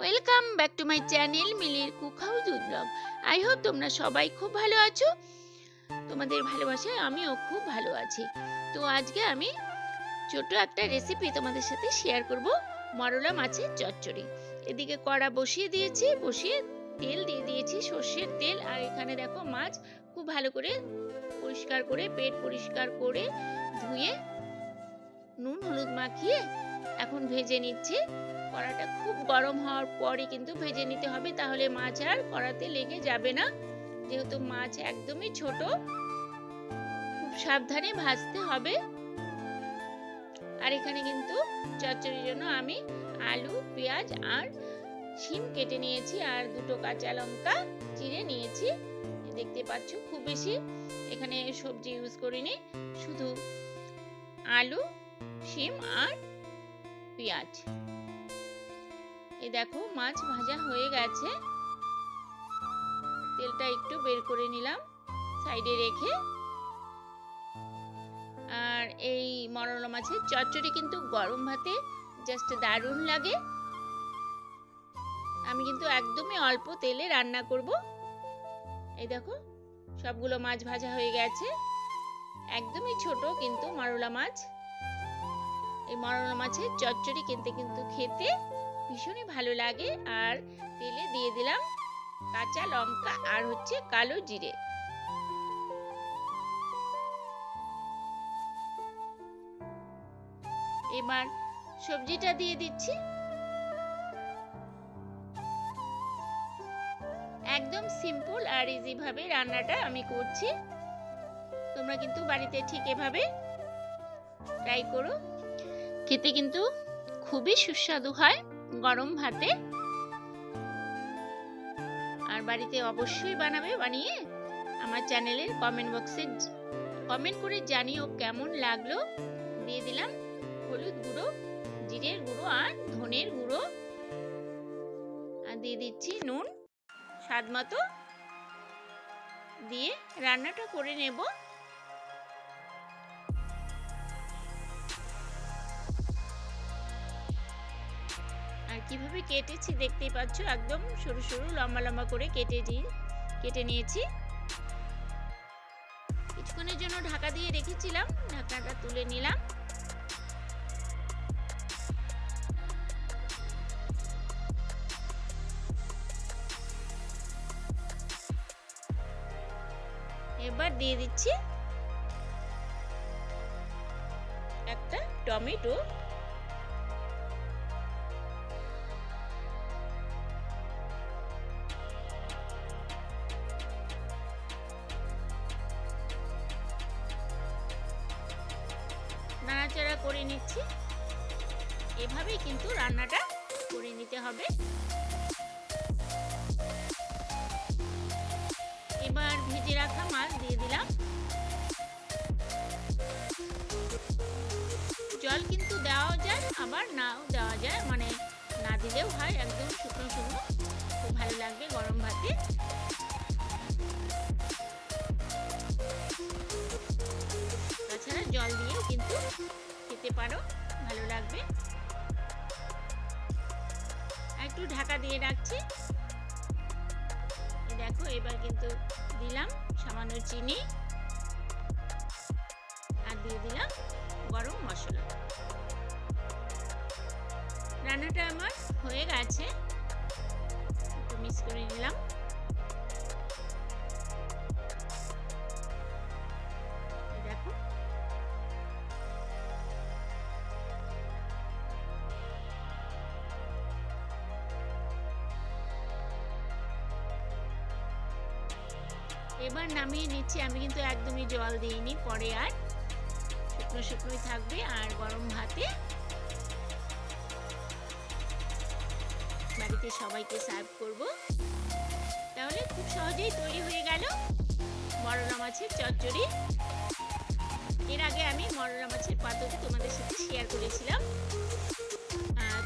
Welcome back to my channel মিলির cook house blog I hope তোমরা সবাই খুব ভালো আছো। তোমাদের ভালোবাসায় আমিও খুব ভালো আছি। তো আজকে আমি ছোট একটা রেসিপি তোমাদের সাথে শেয়ার করব। মরলা মাছের চচ্চড়ি। এদিকে কড়া বসিয়ে দিয়েছি, বসিয়ে তেল দিয়ে দিয়েছি, সর্ষের তেল। আর এখানে দেখো মাছ খুব ভালো করে পরিষ্কার করে, পেট পরিষ্কার করে ধুয়ে নুন হলুদ মাখিয়ে এখন ভেজে নিচ্ছি। কড়াটা খুব গরম হওয়ার পরে কিন্তু ভেজে নিতে হবে, তাহলে মাছ আর কড়াতে লেগে যাবে না। যেহেতু মাছ একদমই ছোট, খুব সাবধানে ভাজতে হবে। আর এখানে কিন্তু চচ্চড়ির জন্য আমি আলু, পেঁয়াজ আর শিম কেটে নিয়েছি আর দুটো কাঁচা লঙ্কা চিড়ে নিয়েছি। দেখতে পাচ্ছ খুব বেশি এখানে সবজি ইউজ করিনি, শুধু আলু, শিম আর পেঁয়াজ। এই দেখো, মাছ ভাজা হয়ে গেছে। তেলটা একটু বের করে নিলাম, সাইডে রেখে। আর এই মরলা মাছের চচ্চড়ি কিন্তু গরম ভাতে জাস্ট দারুণ লাগে। আমি কিন্তু একদমই অল্প তেলে রান্না করব। এই দেখো, সবগুলো মাছ ভাজা হয়ে গেছে। একদমই ছোট কিন্তু মরলা মাছ। এই মরলা মাছের চচ্চড়ি কিনতে কিন্তু খেতে ভীষণই ভালো লাগে। আর তেলে দিয়ে দিলাম কাঁচা লঙ্কা আর হচ্ছে কালো জিরে। এবার সবজিটা দিয়ে দিচ্ছি। একদম সিম্পল আর ইজি ভাবে রান্নাটা আমি করছি। তোমরা কিন্তু বাড়িতে ঠিক এভাবে ট্রাই করো। খেতে কিন্তু খুবই সুস্বাদু হয় গরম ভাতে। আর বাড়িতে অবশ্যই বানাবে, বানিয়ে আমার চ্যানেলের কমেন্ট বক্সে কমেন্ট করে জানিও কেমন লাগল। দিয়ে দিলাম হলুদ গুঁড়ো, জিরের গুঁড়ো আর ধনের গুঁড়ো। আর দিয়ে দিচ্ছি নুন। স্বাদ মতো দিয়ে রান্নাটা করে নেব। কীভাবে কেটেছি দেখতেই পাচ্ছ? একদম সরু সরু, লম্বা লম্বা করে কেটে দিই কেটে নিয়েছি। কিছুক্ষণের জন্য ঢাকা দিয়ে রেখেছিলাম ঢাকাটা তুলে নিলাম। এবার দিয়ে দিচ্ছি একটা টমেটো। নাড়াচাড়া করে নিচ্ছি। এভাবেই কিন্তু রান্নাটা করে নিতে হবে। এবার ভেজে রাখা মাছ দিয়ে দিলাম। জল কিন্তু দেওয়া যায়, আবার নাও দেওয়া যায়। মানে না দিলেও হয়, একদম শুকনো শুকনো। পারো, ভালো লাগবে। একটু ঢাকা দিয়ে রাখছি। দেখো, এবার কিন্তু দিলাম সামান্য চিনি। আর দিয়ে দিলাম গরম মশলা। রান্নাটা আমার হয়ে গেছে। এবার নামিয়ে নিচ্ছি। আমি কিন্তু একদমই জল দিইনি, পরে আর শুকনো শুকনোই থাকবে আর গরম ভাতে। বাড়িতে সবাইকে সার্ভ করব। তাহলে খুব সহজেই তৈরি হয়ে গেল মরলা মাছের চচ্চড়ি। এর আগে আমি মরলা মাছের পাতটি তোমাদের সাথে শেয়ার করেছিলাম।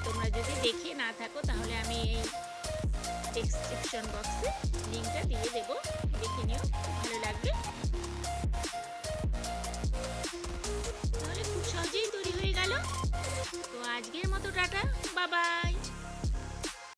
তোমরা যদি দেখে না থাকো, তাহলে আমি এই ডেসক্রিপশন বক্সে লিঙ্কটা দিয়ে দেবো দেখে নিও ভালো লাগবে।